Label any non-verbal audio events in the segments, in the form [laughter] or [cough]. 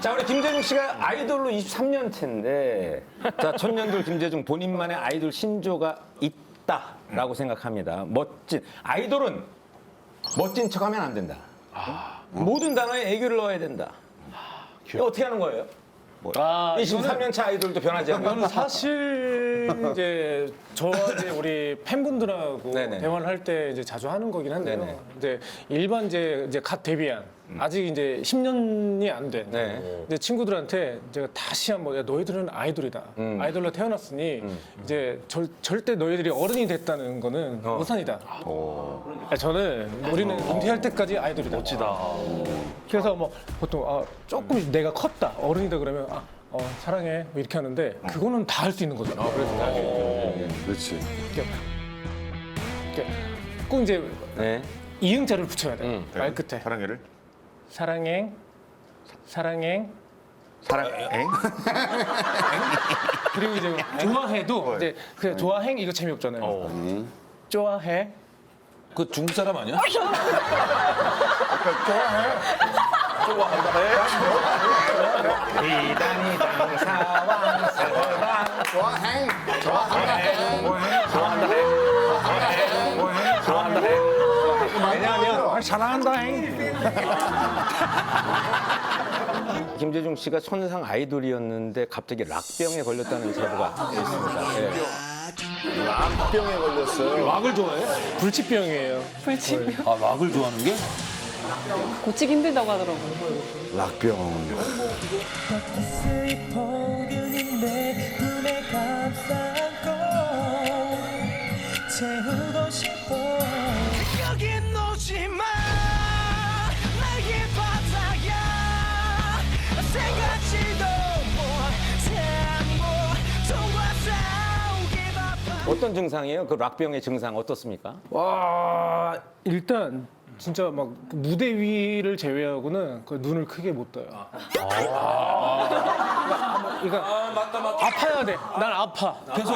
자, 우리 김재중 씨가 아이돌로 23년 차인데, 자, 천년돌 김재중 본인만의 아이돌 신조가 있다라고 생각합니다. 멋진 아이돌은 멋진 척하면 안 된다. 모든 단어에 애교를 넣어야 된다. 이거 어떻게 하는 거예요? 아, 23년 차 아이돌도 변하지 않는 저는 사실 [laughs] 이제 저와 이제 우리 팬분들하고 네네. 대화를 할 때 이제 자주 하는 거긴 한데요. 네네. 이제 일반 이제 이제 갓 데뷔한 아직 이제 10년이 안 된 네. 이제 친구들한테 제가 다시 한번 야, 너희들은 아이돌이다. 음. 아이돌로 태어났으니 이제 절, 절대 너희들이 어른이 됐다는 거는 어. 오산이다. 아, 저는 우리는 은퇴할 때까지 아이돌이다. 멋지다. 그래서 뭐 보통 아, 조금 내가 컸다 어른이다 그러면 아, 어, 사랑해 뭐 이렇게 하는데 그거는 다 할 수 있는 거잖아. 그래서 그렇지. 이렇게, 이렇게 꼭 이제 네. 이응자를 붙여야 돼. 음. 말 끝에 사랑해를. 사랑해, 사랑해. 사랑행. [laughs] 그리고 이제 좋아해도 이제 그냥 좋아행 이거 재미없잖아요. 좋아해. 그 중국 사람 아니야? 이단이당 사왕 사왕 좋아행. 왜 냐하면 사랑한다 [laughs] 김재중 씨가 천상 아이돌이었는데 갑자기 락병에 걸렸다는 제보가 있습니다. 네. 병에 걸렸어요. 락을 좋아해? 불치병이에요. 불치병. 아 락을 좋아하는 게? 고치기 힘들다고 하더라고요. 락병. 채우고 싶어 여기 놓지 마 어떤 증상이에요? 그 락병의 증상 어떻습니까? 와 일단 진짜 막 무대 위를 제외하고는 그 눈을 크게 못 떠요. 그러니까 아 맞다 맞다. 아파야 돼. 난 아파. 계속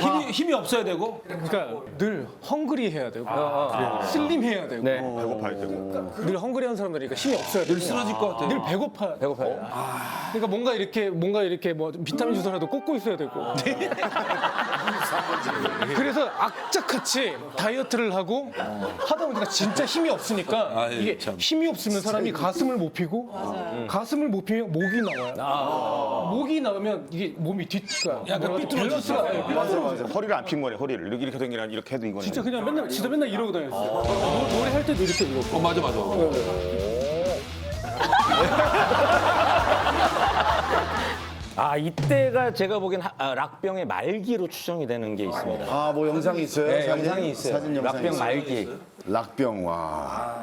힘이 힘이 없어야 되고. 그러니까 늘 헝그리 해야 되고 슬림 해야 되고 네. 배고파야 되고. 늘 헝그리한 사람들이니까 힘이 없어야 돼. 늘 쓰러질 것 같아. 늘 배고파야 돼. 배고파요. 그러니까 뭔가 이렇게 뭔가 이렇게 뭐 비타민 주사라도 꽂고 있어야 되고. [laughs] 그래서 악착같이 다이어트를 하고 하다 보니까 진짜 힘이 없으니까 아유, 이게 참. 힘이 없으면 사람이 가슴을 못 피고 가슴을 못 피면 목이 나와요. 목이 나오면 이게 몸이 뒤가 약간 삐뚤어지죠. 밸런스가 예, 맞아 맞아. 허리를 안 핀 거네. 허리를 이렇게 이렇게 댕기라 이렇게 해도 이거네. 진짜 그냥 맨날 진짜 맨날 이러고 다녔어요. 노- 노래 할 때도 이렇게 이러고. 어 맞아 맞아. 아 이때가 제가 보기엔 하- 아, 락병의 말기로 추정이 되는 게 있습니다. 아 뭐 영상이 있어요? 네, 사진? 영상이 있어요. 사진 영상이 락병 있어요. 말기. 락병 와.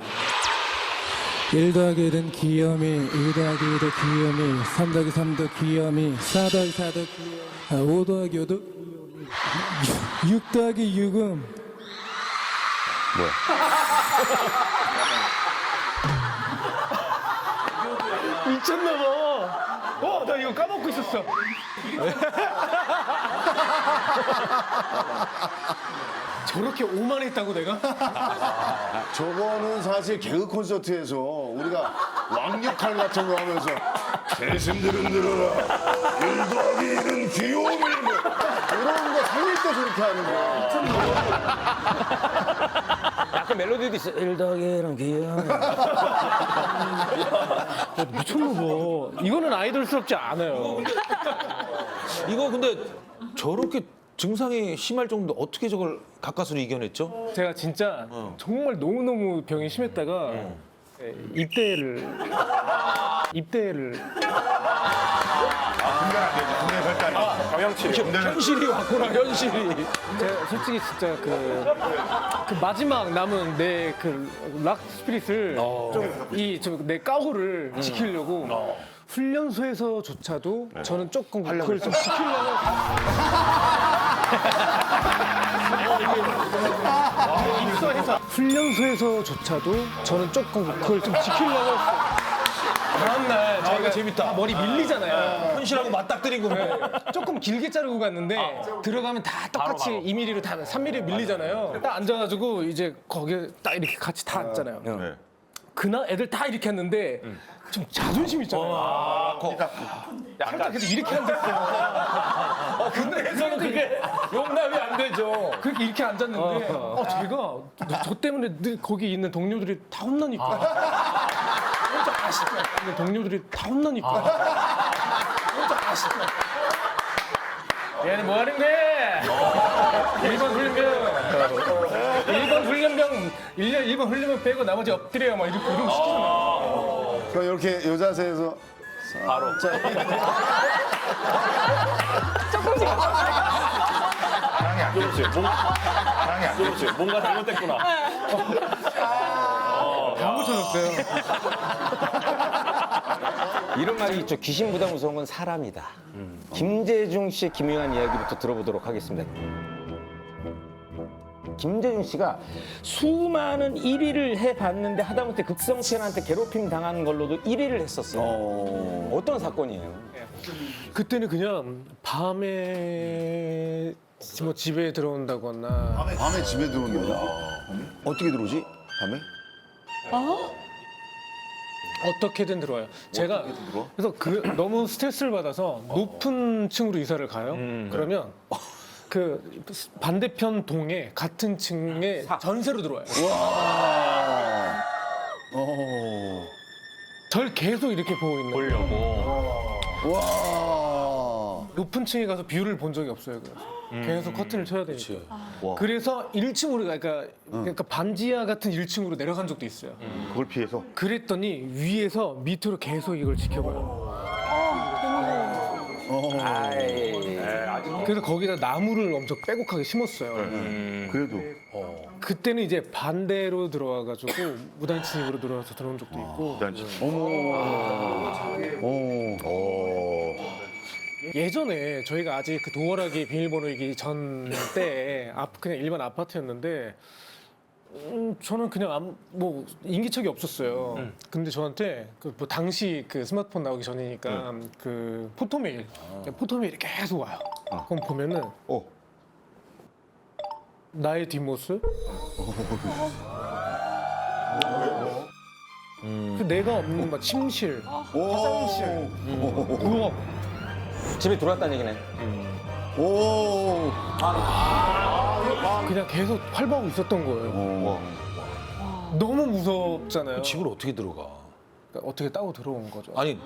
1 더하기 1은 귀요미 2 더하기 1은 귀요미 3 더하기 3도 귀요미 4 더하기 4도 귀요미 5 더하기 5도 6 더하기 6은 미쳤나 봐. 어, 나 이거 까먹고 있었어. [laughs] 저렇게 오만했다고 내가? [laughs] 저거는 사실 개그 콘서트에서 우리가 왕역할 같은 거 하면서 대신들은 늘어라. 일 더하기 일은 귀요미. 뭐 이런 거 살릴 때 저렇게 하는 거야. 약간 멜로디도 있어요. 1 더하기 1은 귀여워. 미쳤나 봐. 이거는 아이돌스럽지 않아요. 이거 근데 저렇게 증상이 심할 정도 어떻게 저걸 가까스로 이겨냈죠? 제가 진짜 정말 너무너무 병이 심했다가 네, 입대를 입대를. 현실이 왔구나 현실이. 제가 솔직히 진짜 그, 그 마지막 남은 내 그 락 스피릿을 좀이내 까호를 지키려고 훈련소에서조차도 저는 조금 그걸 좀 지키려고 훈련소에서조차도 저는 조금 그걸 좀 지키려고 했어요. 다음날 저희가 재밌다. 네. 머리 밀리잖아요. 현실하고 맞닥뜨린 거네. 조금 길게 자르고 갔는데 들어가면 다 똑같이 2mm로 다 3mm 밀리잖아요. 딱 앉아가지고 이제 거기에 딱 이렇게 같이 다 앉잖아요. 네. 그날 애들 다 이렇게 했는데 좀 자존심 있잖아요. 살짝 계속 이렇게 앉았어요. [laughs] 근데 해서는 그게 용납이 안 되죠. 그렇게 이렇게 앉았는데 어, 제가 저 때문에 늘 거기 있는 동료들이 다 혼나니까 혼자 아시죠? 있는 동료들이 다 혼나니까 혼자 아시죠? 얘는 뭐 하는 거야? 1번 훈련병 1번 훈련병 1년 1번 훈련병 빼고 나머지 엎드려요 막 이렇게 이러고 시키잖아요 그럼 이렇게 요 자세에서 바로 자, 조금씩. 반항이 안 됐지. 뭔가, 반항이 안 됐지. 뭔가 잘못됐구나. 다 붙여줬어요 [laughs] 이런 말이 있죠. 귀신보다 무서운 건 사람이다. 김재중 씨의 기묘한 이야기부터 들어보도록 하겠습니다. 김재중 씨가 수많은 1위를 해봤는데 하다못해 극성팬한테 괴롭힘 당하는 걸로도 1위를 했었어요. 어... 떤 사건이에요? 그때는 그냥 밤에 뭐 집에 들어온다거나 밤에 집에 들어오는 거야. 어떻게 들어오지? 밤에? 어떻게든 들어와요. 제가 그래서 그 너무 스트레스를 받아서 높은 층으로 이사를 가요. 그러면 [laughs] 그 반대편 동에 같은 층에 전세로 들어와요. 어. 절 계속 이렇게 보고 있는. 보려고. 와. 높은 층에 가서 뷰를 본 적이 없어요. 그래서 계속 커튼을 쳐야 되니까. 와. 그래서 1층으로 그러니까 그러니까 반지하 같은 1층으로 내려간 적도 있어요. 그걸 피해서. 그랬더니 위에서 밑으로 계속 이걸 지켜봐요. 그래서 거기다 나무를 엄청 빼곡하게 심었어요. 그래도. 그때는 이제 반대로 들어와가지고 무단 침입으로 들어와서 들어온 적도 있고. 어. 예전에 저희가 아직 그 도어락이 비밀번호이기 전 때에 앞 그냥 일반 아파트였는데 음, 저는 그냥 아무- 뭐 인기척이 없었어요. 근데 저한테 그 뭐 당시 그 스마트폰 나오기 전이니까 그 포토메일 포토메일이 계속 와요. 그럼 보면은 어. 나의 뒷모습 그 내가 없는 막 침실, 화장실, 부엌 집에 들어왔다는 얘기네. 오. 그냥 계속 활보하고 있었던 거예요. 어. 너무 무섭잖아요. 집을 어떻게 들어가? 그러니까 어떻게 따고 들어온 거죠. 아니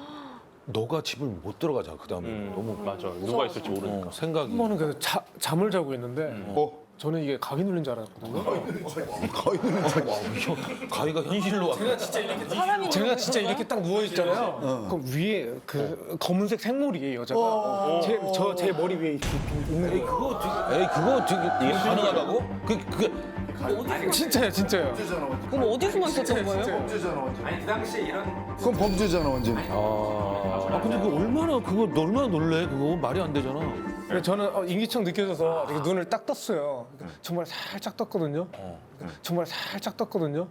너가 집을 못 들어가잖아. 그 다음에 너무 맞아. 누가 있을지 모르니까. 어, 생각이. 한 번은 그래서 자- 잠을 자고 있는데 어. 저는 이게 가위 눌린 줄 알았거든요. 거의 있는 줄 가위가 현실로 와. 제가 진짜 이렇게 딱 누워 있잖아요. 그럼 위에 그 검은색 생머리 여자가 제저 제 머리 위에 이렇게 있는 거예요. 그거 어떻게? 에이 그거 어떻게 이게 가능하다고? 그 그게 진짜요, 진짜요. 그럼 어디 숨어 있었던 거예요? 그건 범죄잖아 완전. 아 근데 그 얼마나 그거 너 얼마나 놀래? 그거 말이 안 되잖아. 그래서 저는 어, 인기척 느껴져서 이렇게 눈을 딱 떴어요. 정말 살짝 떴거든요. 정말 살짝 떴거든요.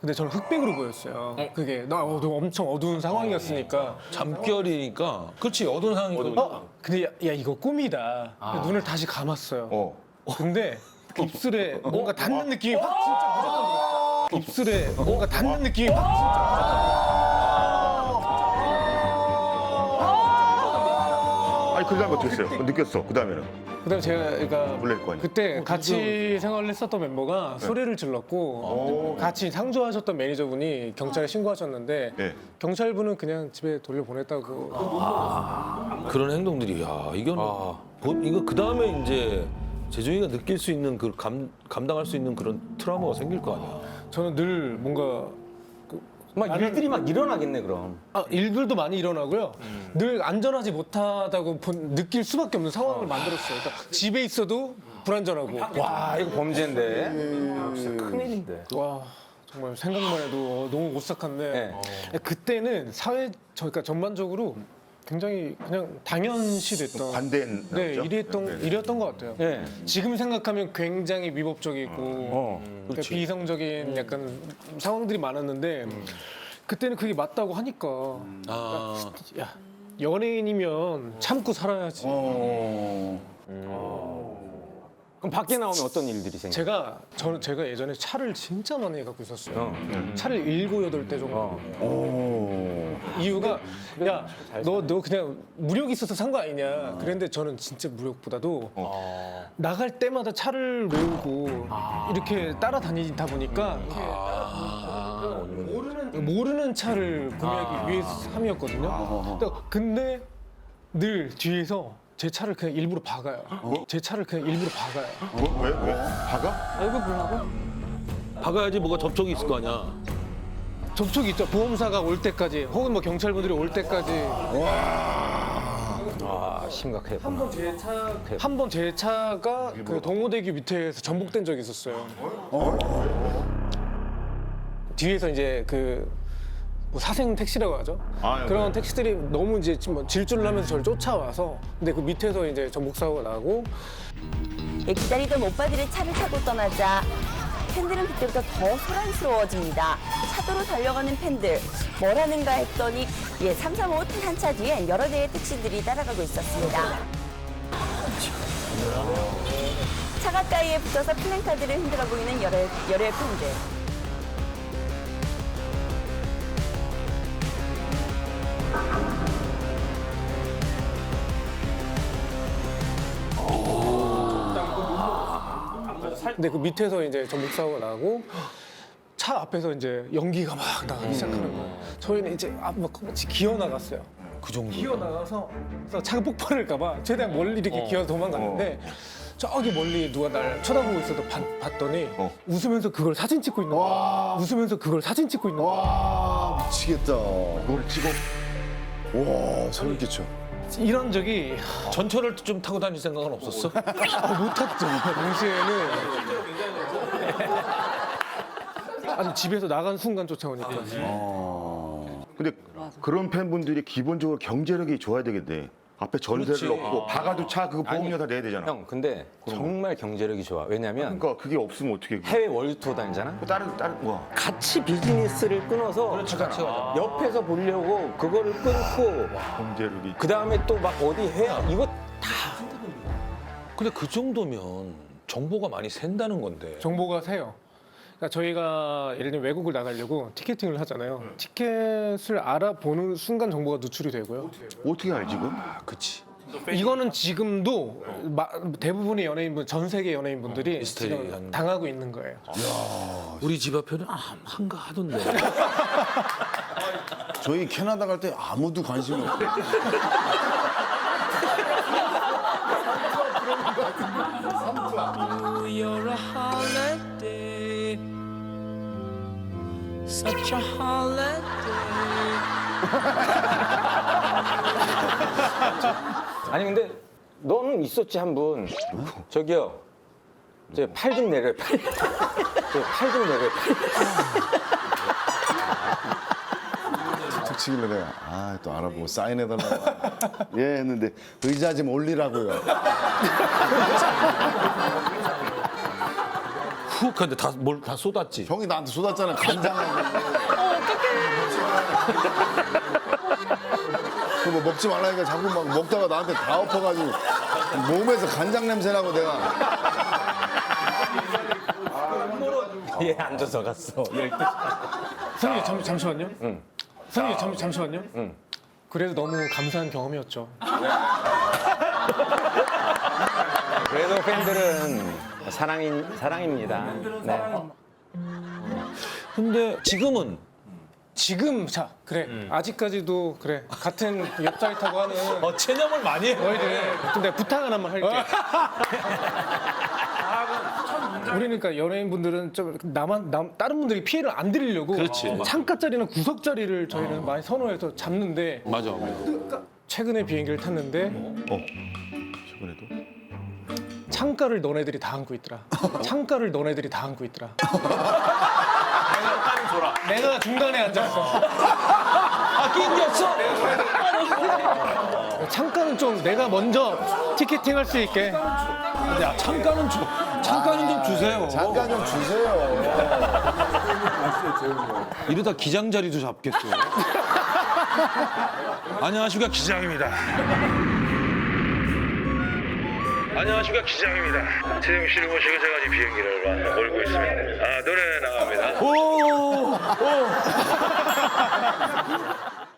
근데 저는 흑백으로 보였어요. 그게 나 어, 너무 엄청 어두운 상황이었으니까. 잠결이니까. 그렇지 어두운 상황이고. 어? 근데 야, 야, 이거 꿈이다. 눈을 다시 감았어요. 어. 근데 [laughs] 입술에 뭔가 닿는 느낌이 확 진짜 무조건 들었어요. 입술에 뭔가 닿는 느낌이 확 진짜 그 다음에 어떻게 했어요? 느꼈어. 그 다음에는. 그다음에 제가 그러니까 놀랄 거 아니야. 그때 같이 생활을 했었던 멤버가 소리를 질렀고 같이 상주하셨던 매니저분이 경찰에 신고하셨는데 네. 경찰분은 그냥 집에 돌려보냈다고 그런 행동들이 야 이건 본- 이거 그 다음에 이제 재중이가 느낄 수 있는 그 감 감당할 수 있는 그런 트라우마가 생길 거 아니야. 저는 늘 뭔가 막 일들이 막 일어나겠네 그럼. 아, 일들도 많이 일어나고요. 늘 안전하지 못하다고 본- 느낄 수밖에 없는 상황을 만들었어요. 그러니까 집에 있어도 불안전하고 와 이거 범죄인데. 진짜 큰일인데. 와 정말 생각만 해도 어, 너무 오싹한데 그때는 사회 저희가 전반적으로 굉장히 그냥 당연시 됐던 반대인. 네 나오죠? 이랬던 이랬던 것 같아요. 예. 지금 생각하면 굉장히 위법적이고 어. 그러니까 비이성적인 약간 상황들이 많았는데 그때는 그게 맞다고 하니까 아 야 연예인이면 참고 살아야지. 어. 그럼 밖에 나오면 어떤 일들이 생겨? 제가 저는 제가 예전에 차를 진짜 많이 갖고 있었어요. 어. 차를 일곱 여덟 대 정도. 어. 오. 이유가 야 너 너 그냥 무력 있어서 산 거 아니냐 그랬는데 저는 진짜 무력보다도 나갈 때마다 차를 외우고 이렇게 따라다니다 보니까 이렇게 모르는 모르는 차를 구매하기 위해 함이었거든요. 그러니까 근데 늘 뒤에서 제 차를 그냥 일부러 박아요. 제 차를 그냥 일부러 박아요. 뭐? 왜? 왜? 박아? 얼굴 보려고? 박아야지 뭐가 접촉이 있을 거 아니야. 접촉이 있죠. 보험사가 올 때까지 혹은 뭐 경찰분들이 올 때까지 아, 심각해. 한번제차한번 제 차가 그 동호대교 밑에서 전복된 적이 있었어요. 뒤에서 이제 그뭐 사생 택시라고 하죠. 아, 그런 네. 택시들이 너무 이제 뭐 질주를 하면서 저를 쫓아와서 근데 그 밑에서 이제 전복 사고가 나고 예, 기다리던 오빠들의 차를 타고 떠나자 팬들은 그때부터 더 소란스러워집니다. 차도로 달려가는 팬들 뭘 하는가 했더니 예, 335 한차 뒤엔 여러 대의 택시들이 따라가고 있었습니다. 차 가까이에 붙어서 플랜카드를 흔들어 보이는 여러, 여러 팬들. 근데 그 밑에서 이제 전복 사고가 나고 차 앞에서 이제 연기가 막 나가기 시작하는 거예요. 저희는 이제 앞막 기어 나갔어요. 그 정도. 기어 나가서 그래서 차가 폭발할까봐 최대한 멀리 이렇게 기어 도망갔는데 저기 멀리 누가 날 쳐다보고 있어도 봤, 봤더니 웃으면서 그걸 사진 찍고 있는 거야. 웃으면서 그걸 사진 찍고 있는 거야. 와 미치겠다. 그걸 찍어. 와 소름 끼쳐. 이런 적이 전철을 좀 타고 다닐 생각은 없었어? 아, 못 탔죠. 당시에는 아니 집에서 나간 순간 쫓아오니까. 근데 그런 팬분들이 기본적으로 경제력이 좋아야 되겠네. 앞에 전세를. 넣고 박아도 차 그거 보험료 다 내야 되잖아. 형, 근데 정말 경제력이 좋아. 왜냐면 그러니까 그게 없으면 어떻게? 해외 월드 투어 다니잖아. 다른 다른 뭐. 같이 비즈니스를 끊어서 가자. 옆에서 보려고 그거를 끊고 경제력이. 그 다음에 또 막 어디 해 이거 근데 그 정도면 정보가 많이 샌다는 건데. 정보가 새요. 그러니까 저희가 예를 들면 외국을 나가려고 티켓팅을 하잖아요. 티켓을 알아보는 순간 정보가 누출이 되고요. 어떻게 알지 그? 그치. 이거는 지금도 마- 대부분의 연예인분, 전 세계 연예인분들이 미스테리 지금 하는 당하고 있는 거예요. 우리 집 앞에는 아, 한가 하던데. [laughs] 저희 캐나다 갈 때 아무도 관심이 없고. [laughs] You're a holiday, such a holiday. 아니 근데 너는 있었지 한 분. 저기요. 저팔좀 내려요. 팔. 내려요. 팔. 툭 치길래 내가 아 또 알아보고 사인해달라고 [laughs] 예 했는데 의자 좀 올리라고요 [laughs] 훅 하는데 다 뭘 다 쏟았지. 형이 나한테 쏟았잖아 간장을 [laughs] 그뭐 먹지 말라니까 자꾸 막 먹다가 나한테 다 엎어가지고 몸에서 간장 냄새 나고 내가 얘 앉아서 갔어. 선생님 잠, 잠시만요. 선생님 잠, 잠시만요. 그래도 너무 감사한 경험이었죠. 그래도 팬들은 사랑인 사랑입니다. 네. 근데 지금은 지금 자 그래 아직까지도 그래 같은 옆자리 타고 하는 어, 체념을 많이 해. 너희들 좀 내가 부탁 하나만 할게. 우리는 그러니까 연예인분들은 좀 나만 남, 다른 분들이 피해를 안 드리려고 그렇지. 창가 자리나 구석 자리를 저희는 많이 선호해서 잡는데 맞아. 맞아. 최근에 비행기를 탔는데 어 최근에도 창가를 너네들이 다 안고 있더라. 창가를 너네들이 다 안고 있더라. 내가 중간에 앉았어. 아, 낑겼어? 창가는 좀 내가 먼저 티켓팅 할 수 있게. 야, 창가는 주, 창가는 좀 주세요. 잠깐 좀 주세요 이러다 기장 자리도 잡겠어. 안녕하십니까 기장입니다. 안녕하십니까 기장입니다. 재영 씨를 모시고 제가 지금 비행기를 와- 몰고 있습니다. 아 노래 나갑니다. 오, 오.